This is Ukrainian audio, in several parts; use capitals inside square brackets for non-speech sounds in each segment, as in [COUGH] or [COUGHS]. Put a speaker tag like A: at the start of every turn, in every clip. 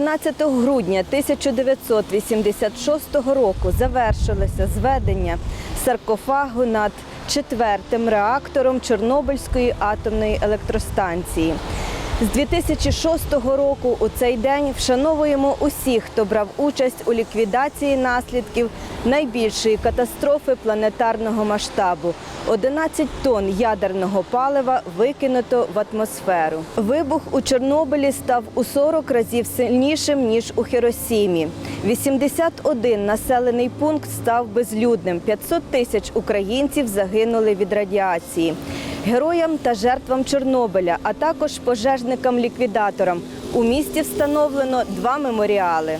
A: 14 грудня 1986 року завершилося зведення саркофагу над четвертим реактором Чорнобильської атомної електростанції. З 2006 року у цей день вшановуємо усіх, хто брав участь у ліквідації наслідків найбільшої катастрофи планетарного масштабу. 11 тонн ядерного палива викинуто в атмосферу. Вибух у Чорнобилі став у 40 разів сильнішим ніж у Хіросімі. 81 населений пункт став безлюдним. 500 тисяч українців загинули від радіації. Героям та жертвам Чорнобиля, а також пожежникам-ліквідаторам у місті встановлено два меморіали.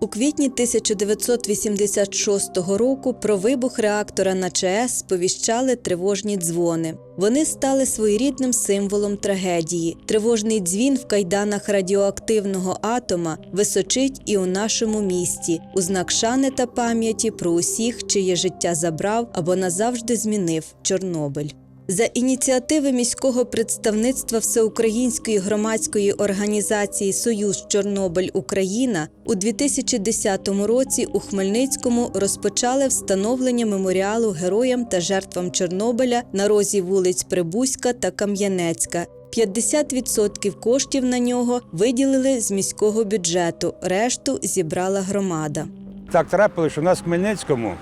A: У квітні 1986 року про вибух реактора на ЧАЕС сповіщали тривожні дзвони. Вони стали своєрідним символом трагедії. Тривожний дзвін в кайданах радіоактивного атома височить і у нашому місті у знак шани та пам'яті про усіх, чиє життя забрав або назавжди змінив Чорнобиль. За ініціативи міського представництва Всеукраїнської громадської організації Союз Чорнобиль Україна у 2010 році у Хмельницькому розпочали встановлення меморіалу героям та жертвам Чорнобиля на розі вулиць Прибузька та Кам'янецька. 50% коштів на нього виділили з міського бюджету, решту зібрала громада.
B: Так трапилося, що в нас в Хмельницькому,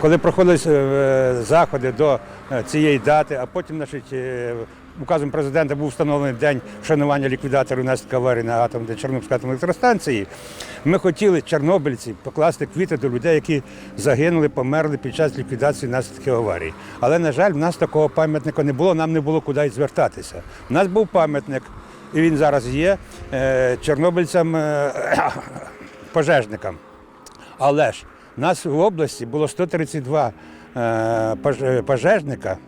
B: коли проходили е, заходи до цієї дати, а потім значить, е, указом президента був встановлений день вшанування ліквідаторів наслідків аварії на атомній Чорнобильській атомній електростанції, ми хотіли, чорнобильці, покласти квіти до людей, які загинули, померли під час ліквідації наслідків аварії. Але, на жаль, в нас такого пам'ятника не було, нам не було куди звертатися. У нас був пам'ятник, і він зараз є е, чорнобильцям е, [COUGHS] пожежникам. Але ж нас в області було 132 е, пож- пожежника,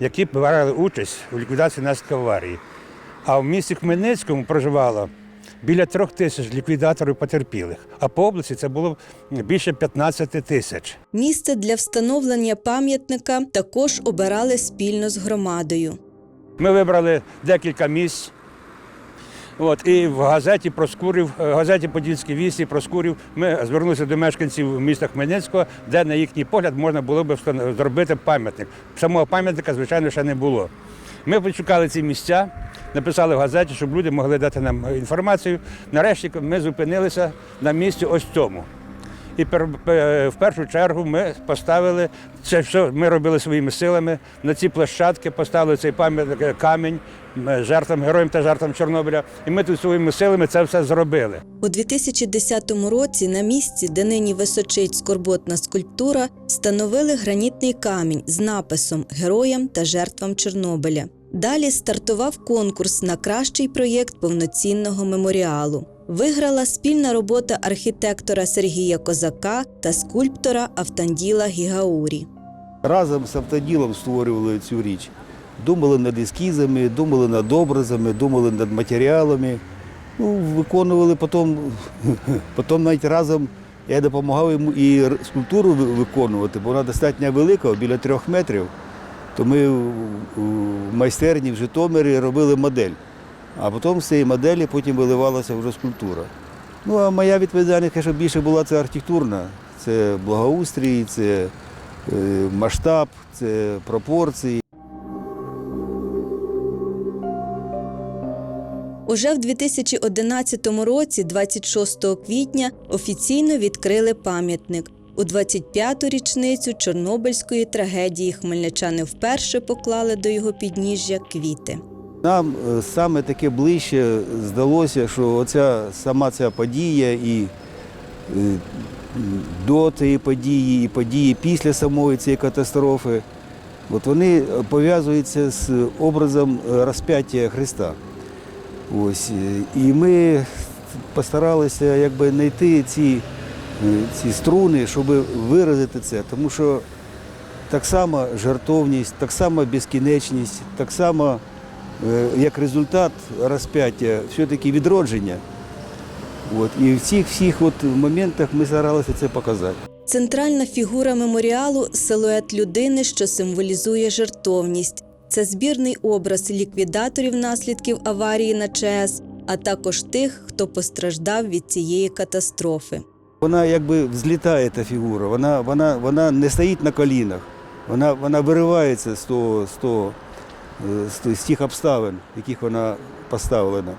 B: які брали участь у ліквідації наслідків аварії. А в місті Хмельницькому проживало біля трьох тисяч ліквідаторів потерпілих, а по області це було більше 15 тисяч.
A: Місце для встановлення пам'ятника також обирали спільно з громадою.
B: Ми вибрали декілька місць. От, і в газеті Проскурів, е, газеті Подільські вісті Проскурів ми звернулися до мешканців міста Хмельницького, де, на їхній погляд, можна було б зробити пам'ятник. Самого пам'ятника, звичайно, ще не було. Ми пошукали ці місця, написали в газеті, щоб люди могли дати нам інформацію. Нарешті ми зупинилися на місці ось цьому. І пер- в першу чергу ми поставили це все. Ми робили своїми силами на ці площадки, поставили цей пам'ятник е, камінь жертвам, героям та жертвам Чорнобиля. І ми тут своїми силами це все зробили.
A: У 2010 році на місці, де нині височить скорботна скульптура, встановили гранітний камінь з написом Героям та жертвам Чорнобиля. Далі стартував конкурс на кращий проєкт повноцінного меморіалу. Виграла спільна робота архітектора Сергія Козака та скульптора Автанділа Гігаурі.
C: Разом з автоділом створювали цю річ. Думали над ескізами, думали над образами, думали над матеріалами. Ну, виконували потім, [LAUGHS] потім навіть разом я допомагав йому і скульптуру виконувати, бо вона достатньо велика, біля трьох метрів. То ми в майстерні в Житомирі робили модель. А потім з цієї моделі потім виливалася вже скульптура. Ну а моя відповідальність, звісно, більше була це архітектурна. Це благоустрій, це е, масштаб, це пропорції.
A: Уже в 2011 році, 26 квітня, офіційно відкрили пам'ятник. У 25-ту річницю Чорнобильської трагедії хмельничани вперше поклали до його підніжжя квіти.
C: Нам е, саме таке ближче здалося, що оця сама ця подія і е, до цієї події, і події після самої цієї катастрофи, от вони пов'язуються з образом розп'яття Христа. Ось. е, І ми постаралися якби знайти ці, ці струни, щоб виразити це, тому що так само жертовність, так само безкінечність, так само як результат розп'яття, все-таки відродження. От. І в цих всіх от моментах ми старалися це показати.
A: Центральна фігура меморіалу силует людини, що символізує жертовність. це збірний образ ліквідаторів наслідків аварії на ЧАЕС, а також тих, хто постраждав від цієї катастрофи.
C: Вона якби взлітає та фігура, вона, вона, вона не стоїть на колінах, вона, вона виривається з, того, з, того, е, з, тих- обставин, в яких вона поставлена.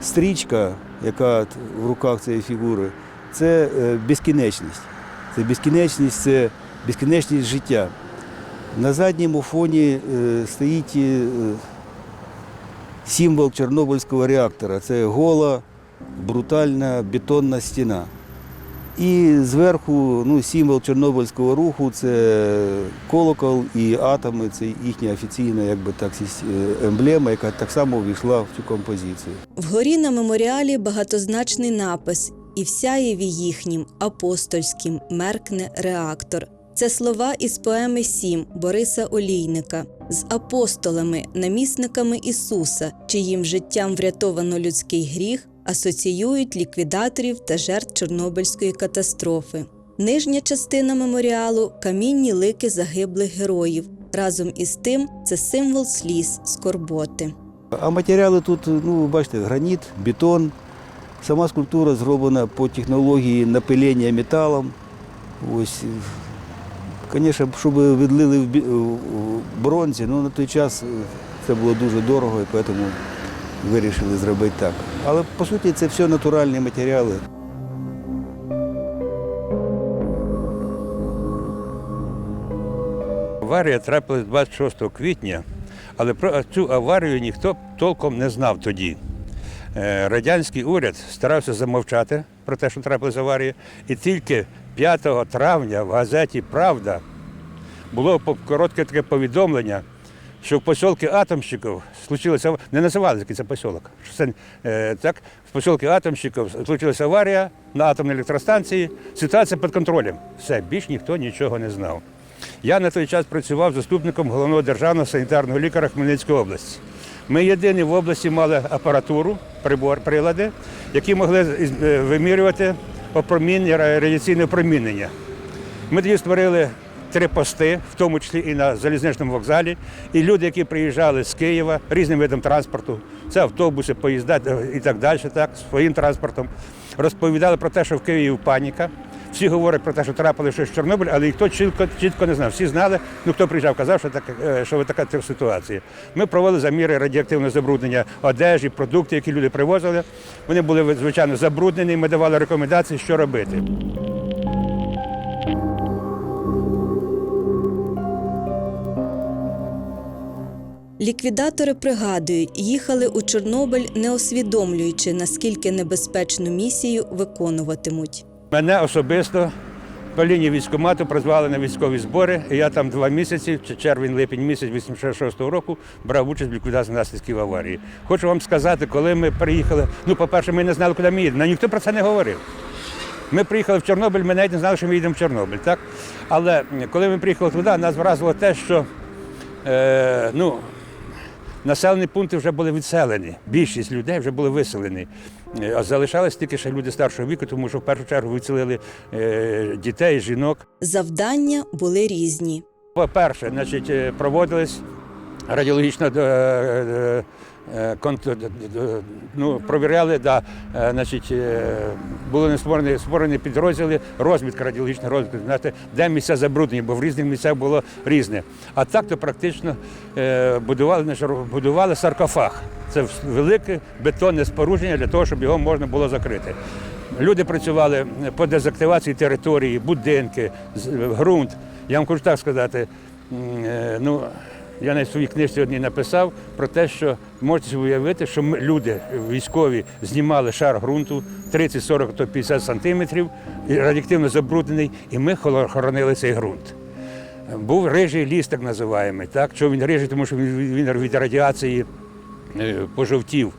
C: Стрічка, яка в руках цієї фігури, це е, безкінечність. Це безкінечність, це безкінечність життя. На задньому фоні е, стоїть е, символ Чорнобильського реактора. Це гола, брутальна бетонна стіна. І зверху ну, символ Чорнобильського руху це колокол і атоми, це їхня офіційна якби так, е, емблема, яка так само увійшла в цю композицію.
A: Вгорі на меморіалі багатозначний напис і всяєві їхнім апостольським меркне реактор. Це слова із поеми Сім Бориса Олійника з апостолами, намісниками Ісуса, чиїм життям врятовано людський гріх, асоціюють ліквідаторів та жертв Чорнобильської катастрофи. Нижня частина меморіалу камінні лики загиблих героїв. Разом із тим це символ сліз скорботи.
C: А матеріали тут, ну, бачите, граніт, бетон. Сама скульптура зроблена по технології напилення металом. Ось, звісно, щоб відлили в бронзі, ну на той час е, це було дуже дорого, і тому вирішили зробити так. Але по суті це все натуральні матеріали.
B: Аварія трапилась 26 квітня, але про цю аварію ніхто толком не знав тоді. Е, Радянський уряд старався замовчати про те, що трапилась аварія, і тільки 5 травня в газеті Правда було коротке таке повідомлення, що в посілки Атомщиків случилася не називали це посілок. Що це, е, так, в посілки Атомщиків случилася аварія на атомній електростанції. Ситуація під контролем. Все, більш ніхто нічого не знав. Я на той час працював заступником головного державного санітарного лікаря Хмельницької області. Ми єдині в області мали апаратуру, прибор, прилади, які могли е, вимірювати опромінення, радіаційне опромінення. Ми тоді створили три пости, в тому числі і на залізничному вокзалі. І люди, які приїжджали з Києва різним видом транспорту, це автобуси, поїзда і так далі, так, своїм транспортом, розповідали про те, що в Києві паніка. Всі говорять про те, що трапилося щось в Чорнобиль, але ніхто чітко, чітко не знав. Всі знали, ну хто приїжджав, казав, що, так, е, що така ситуація. Ми провели заміри радіоактивного забруднення одежі, продуктів, які люди привозили. Вони були звичайно забруднені. Ми давали рекомендації, що робити.
A: Ліквідатори пригадують, їхали у Чорнобиль, не усвідомлюючи, наскільки небезпечну місію виконуватимуть.
B: Мене особисто по лінії військкомату призвали на військові збори. І я там два місяці, чи червень-липень місяць 86-го року, брав участь в ліквідації наслідків аварії. Хочу вам сказати, коли ми приїхали, ну, по-перше, ми не знали, куди ми їдемо. Ніхто про це не говорив. Ми приїхали в Чорнобиль, ми навіть не знали, що ми їдемо в Чорнобиль. Так? Але коли ми приїхали туди, нас вразило те, що е, ну, населені пункти вже були відселені. Більшість людей вже були виселені. Е, А залишались тільки ще люди старшого віку, тому що в першу чергу виселили е, дітей, жінок.
A: Завдання були різні.
B: По-перше, значить, е, проводились радіологічно е, е, е, ну, провіряли, да, значить, були створені, створені підрозділи, розвідка радіологічна розвідка, знаєте, де місця забруднені, бо в різних місцях було різне. А так то практично будували, будували саркофаг. Це велике бетонне спорудження для того, щоб його можна було закрити. Люди працювали по дезактивації території, будинки, ґрунт. Я вам хочу так сказати, ну, я на своїй книжці одній написав про те, що можете уявити, що ми, люди військові знімали шар ґрунту 30, 40, то 50 сантиметрів, радіоактивно забруднений, і ми хоронили цей ґрунт. Був рижий ліс, так називаємо. Так? Чому він рижий? Тому що він, від радіації е, пожовтів,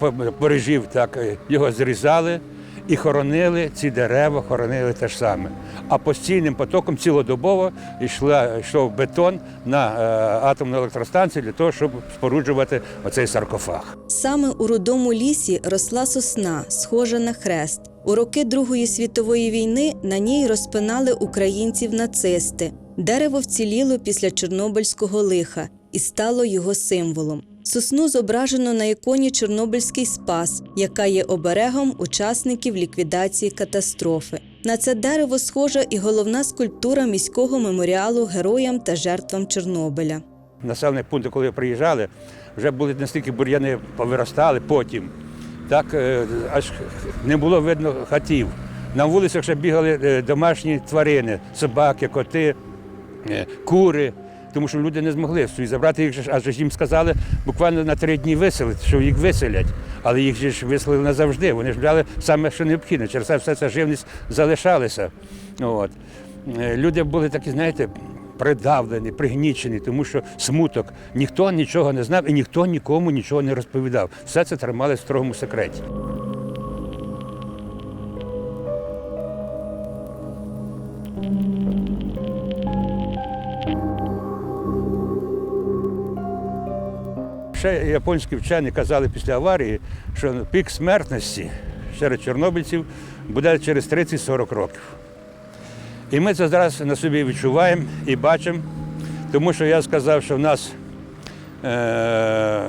B: по- порежів, так, його зрізали і хоронили ці дерева, хоронили те ж саме. А постійним потоком цілодобово йшла, йшов бетон на е, атомну електростанцію для того, щоб споруджувати оцей саркофаг.
A: Саме у рудому лісі росла сосна, схожа на хрест. У роки Другої світової війни на ній розпинали українців нацисти. Дерево вціліло після Чорнобильського лиха і стало його символом. Сосну зображено на іконі Чорнобильський спас, яка є оберегом учасників ліквідації катастрофи. На це дерево схожа і головна скульптура міського меморіалу героям та жертвам Чорнобиля.
B: населених пунктів, коли приїжджали, вже були настільки бур'яни повиростали потім. Так е, аж не було видно хатів. На вулицях ще бігали е, домашні тварини, собаки, коти, е, кури. Тому що люди не змогли собі забрати їх, адже їм сказали буквально на три дні виселити, що їх виселять. Але їх ж виселили назавжди. Вони ж брали саме, що необхідне. Через це все ця живність залишалася. От. Е, Люди були такі, знаєте, придавлені, пригнічені, тому що смуток. Ніхто нічого не знав і ніхто нікому нічого не розповідав. Все це тримали в строгому секреті. Ще японські вчені казали після аварії, що пік смертності серед чорнобильців буде через 30-40 років. І ми це зараз на собі відчуваємо і бачимо, тому що я сказав, що в нас е-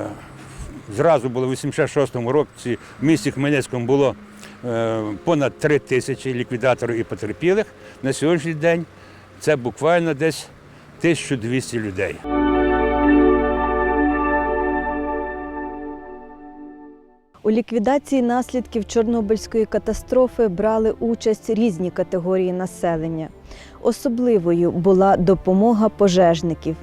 B: зразу було в 86-му році в місті Хмельницькому було е- понад 3 тисячі ліквідаторів і потерпілих. На сьогоднішній день це буквально десь 1200 людей.
A: У ліквідації наслідків Чорнобильської катастрофи брали участь різні категорії населення. Особливою була допомога пожежників.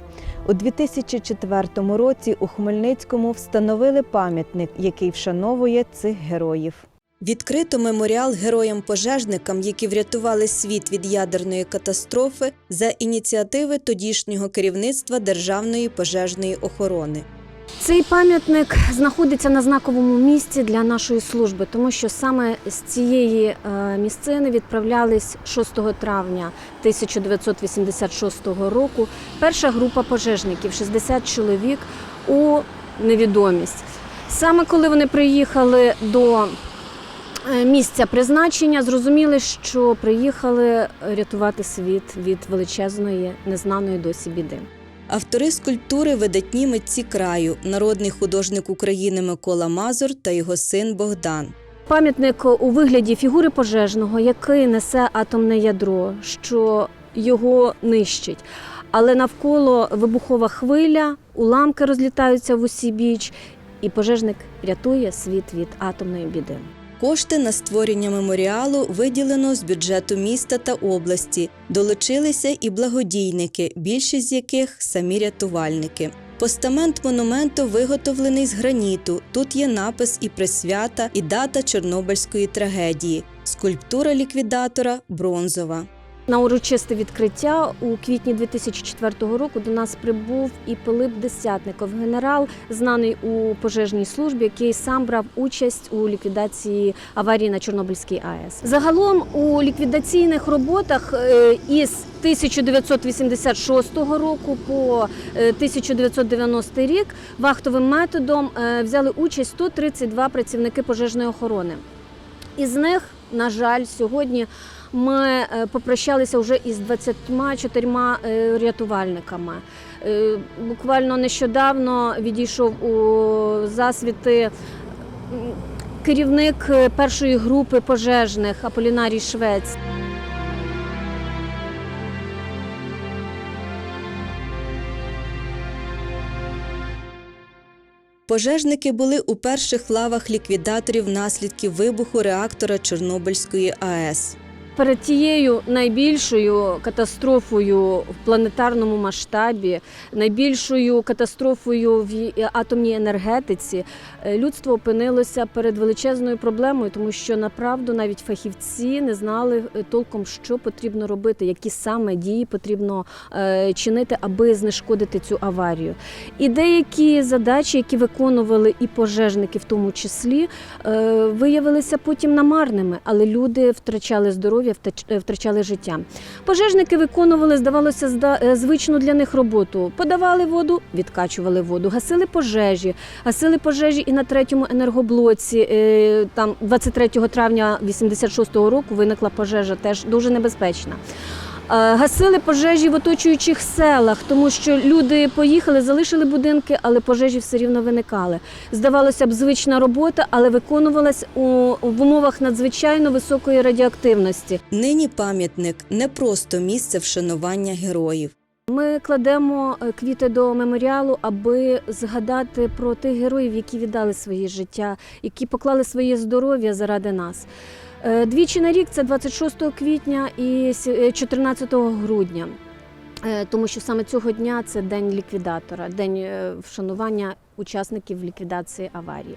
A: У 2004 році у Хмельницькому встановили пам'ятник, який вшановує цих героїв. Відкрито меморіал героям-пожежникам, які врятували світ від ядерної катастрофи за ініціативи тодішнього керівництва Державної пожежної охорони.
D: Цей пам'ятник знаходиться на знаковому місці для нашої служби, тому що саме з цієї е, місцини відправлялись 6 травня 1986 року перша група пожежників 60 чоловік у невідомість. Саме коли вони приїхали до е, місця призначення, зрозуміли, що приїхали рятувати світ від величезної незнаної досі біди.
A: Автори скульптури видатні митці краю, народний художник України Микола Мазур та його син Богдан.
D: Пам'ятник у вигляді фігури пожежного, який несе атомне ядро, що його нищить. Але навколо вибухова хвиля, уламки розлітаються в усі біч, і пожежник рятує світ від атомної біди.
A: Кошти на створення меморіалу виділено з бюджету міста та області. Долучилися і благодійники, більшість з яких самі рятувальники. Постамент монументу виготовлений з граніту. Тут є напис і присвята, і дата Чорнобильської трагедії. Скульптура ліквідатора бронзова.
D: На урочисте відкриття у квітні 2004 року до нас прибув і Пилип Десятников, генерал, знаний у пожежній службі, який сам брав участь у ліквідації аварії на Чорнобильській АЕС. Загалом у ліквідаційних роботах е, із 1986 року по е, 1990 рік вахтовим методом е, взяли участь 132 працівники пожежної охорони. Із них, на жаль, сьогодні ми е, попрощалися вже із 24 е, рятувальниками. Е, Буквально нещодавно відійшов у засвіти керівник першої групи пожежних Аполінарій Швець.
A: Пожежники були у перших лавах ліквідаторів наслідків вибуху реактора Чорнобильської АЕС.
D: Перед тією найбільшою катастрофою в планетарному масштабі, найбільшою катастрофою в атомній енергетиці, е, людство опинилося перед величезною проблемою, тому що направду навіть фахівці не знали е, толком, що потрібно робити, які саме дії потрібно е, чинити, аби знешкодити цю аварію. І деякі задачі, які виконували і пожежники, в тому числі, виявилися потім намарними, але люди втрачали здоров'я, втач- е, втрачали життя. Пожежники виконували, здавалося, е, звичну для них роботу. Подавали воду, відкачували воду, гасили пожежі, гасили пожежі і на третьому енергоблоці. Е, Там 23 травня 86-го року виникла пожежа, теж дуже небезпечна. Гасили пожежі в оточуючих селах, тому що люди поїхали, залишили будинки, але пожежі все рівно виникали. Здавалося б, звична робота, але виконувалась у в умовах надзвичайно високої радіоактивності.
A: Нині пам'ятник не просто місце вшанування героїв.
D: Ми кладемо е, квіти до меморіалу, аби згадати про тих героїв, які віддали своє життя, які поклали своє здоров'я заради нас. Е, Двічі на рік це 26 квітня і е, 14 грудня. Е, Тому що саме цього дня це день ліквідатора, день е, вшанування учасників ліквідації аварії.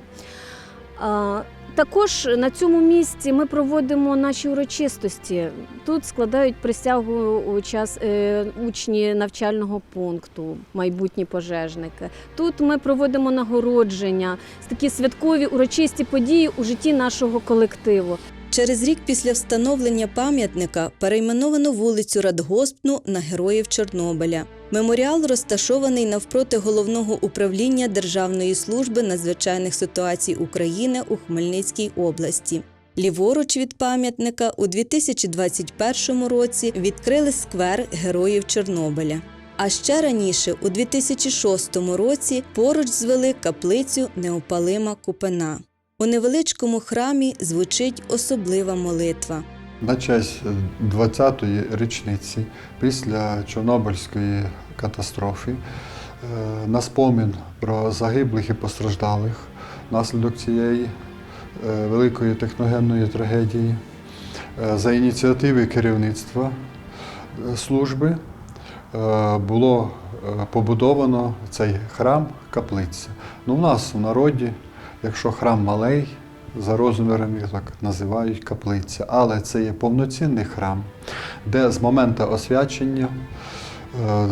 D: Також на цьому місці ми проводимо наші урочистості. Тут складають присягу час е, учні навчального пункту, майбутні пожежники. Тут ми проводимо нагородження, такі святкові урочисті події у житті нашого колективу.
A: Через рік після встановлення пам'ятника перейменовано вулицю Радгоспну на героїв Чорнобиля. Меморіал розташований навпроти головного управління Державної служби надзвичайних ситуацій України у Хмельницькій області. Ліворуч від пам'ятника у 2021 році відкрили сквер героїв Чорнобиля. А ще раніше, у 2006 році, поруч звели каплицю Неопалима Купина. У невеличкому храмі звучить особлива молитва.
E: На честь 20-ї річниці після Чорнобильської катастрофи е, на спомін про загиблих і постраждалих внаслідок цієї е, великої техногенної трагедії е, за ініціативи керівництва е, служби е, було е, побудовано цей храм каплиця. Ну, у нас в народі, якщо храм малий, за розміром їх так називають каплиця, але це є повноцінний храм, де з моменту освячення е,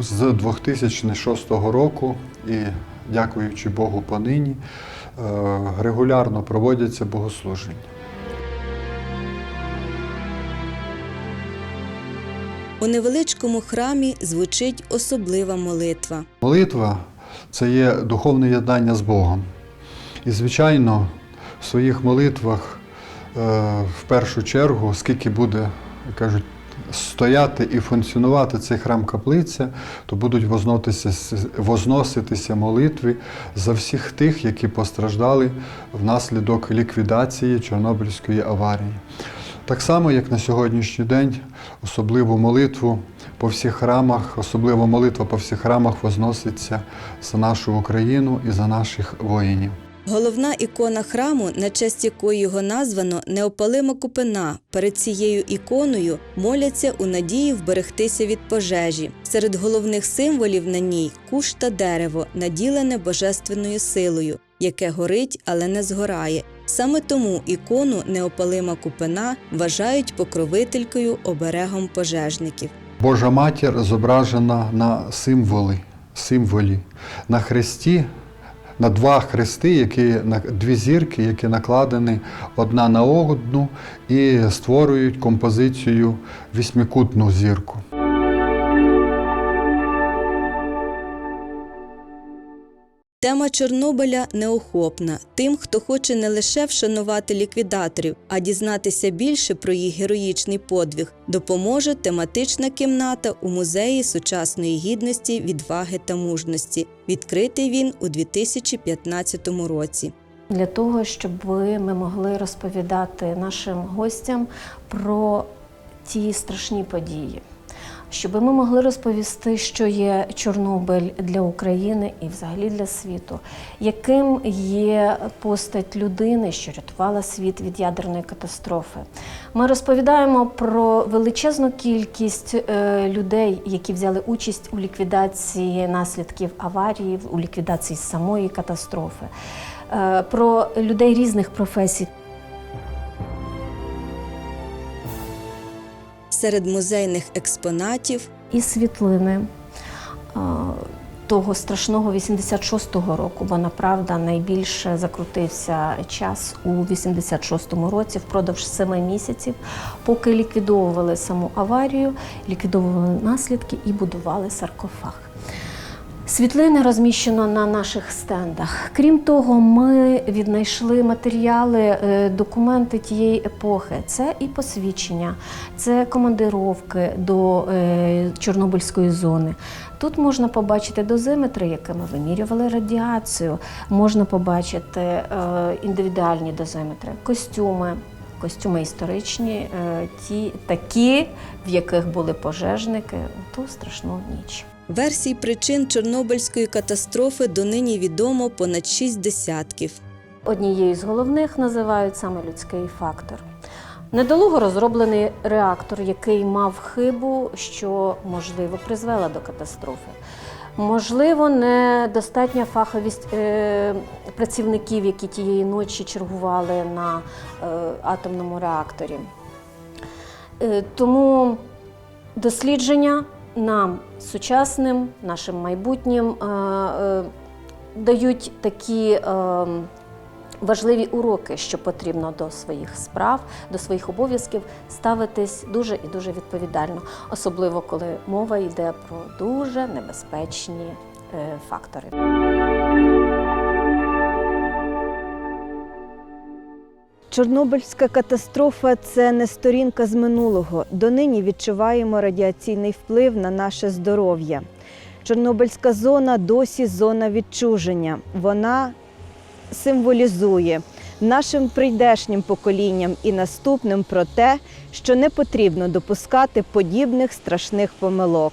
E: з- з 2006 року і дякуючи Богу понині, е, регулярно проводяться богослуження.
A: У невеличкому храмі звучить особлива молитва.
E: Молитва це є духовне єднання з Богом. І, звичайно, в своїх молитвах е, в першу чергу, скільки буде, кажуть, стояти і функціонувати цей храм каплиця, то будуть возноситися, возноситися молитви за всіх тих, які постраждали внаслідок ліквідації Чорнобильської аварії. Так само, як на сьогоднішній день, особливу молитву по всіх храмах, особлива молитва по всіх храмах возноситься за нашу Україну і за наших воїнів.
A: Головна ікона храму, на честь якої його названо Неопалима Купина. Перед цією іконою моляться у надії вберегтися від пожежі. Серед головних символів на ній куш та дерево, наділене божественною силою, яке горить, але не згорає. Саме тому ікону Неопалима Купина вважають покровителькою оберегом пожежників.
E: Божа матір зображена на символи, символі. На хресті, на два хрести, які, на дві зірки, які накладені одна на одну і створюють композицію вісьмикутну зірку.
A: Тема Чорнобиля неохопна тим, хто хоче не лише вшанувати ліквідаторів, а дізнатися більше про їх героїчний подвиг, допоможе тематична кімната у музеї сучасної гідності, відваги та мужності. Відкритий він у 2015 році.
D: для того, щоб ми могли розповідати нашим гостям про ті страшні події. Щоб ми могли розповісти, що є Чорнобиль для України і взагалі для світу, яким є постать людини, що рятувала світ від ядерної катастрофи. Ми розповідаємо про величезну кількість е, людей, які взяли участь у ліквідації наслідків аварії, у ліквідації самої катастрофи, е, про людей різних професій.
A: Серед музейних експонатів
D: і світлини того страшного 86-го року, бо направда найбільше закрутився час у 86-му році впродовж семи місяців, поки ліквідовували саму аварію, ліквідовували наслідки і будували саркофаг. Світлини розміщено на наших стендах. Крім того, ми віднайшли матеріали, е, документи тієї епохи. Це і посвідчення, це командировки до е, Чорнобильської зони. Тут можна побачити дозиметри, якими вимірювали радіацію, можна побачити е, індивідуальні дозиметри, костюми. Костюми історичні, ті такі, в яких були пожежники ту страшну ніч.
F: Версій причин Чорнобильської катастрофи донині відомо понад шість десятків.
D: Однією з головних називають саме людський фактор. Недолуго розроблений реактор, який мав хибу, що можливо призвела до катастрофи. Можливо, недостатня фаховість е, працівників, які тієї ночі чергували на е, атомному реакторі. Е, тому дослідження нам сучасним, нашим майбутнім е, е, дають такі е, важливі уроки, що потрібно до своїх справ, до своїх обов'язків ставитись дуже і дуже відповідально, особливо коли мова йде про дуже небезпечні фактори.
F: Чорнобильська катастрофа це не сторінка з минулого. Донині відчуваємо радіаційний вплив на наше здоров'я. Чорнобильська зона досі зона відчуження. Вона символізує нашим прийдешнім поколінням і наступним про те, що не потрібно допускати подібних страшних помилок.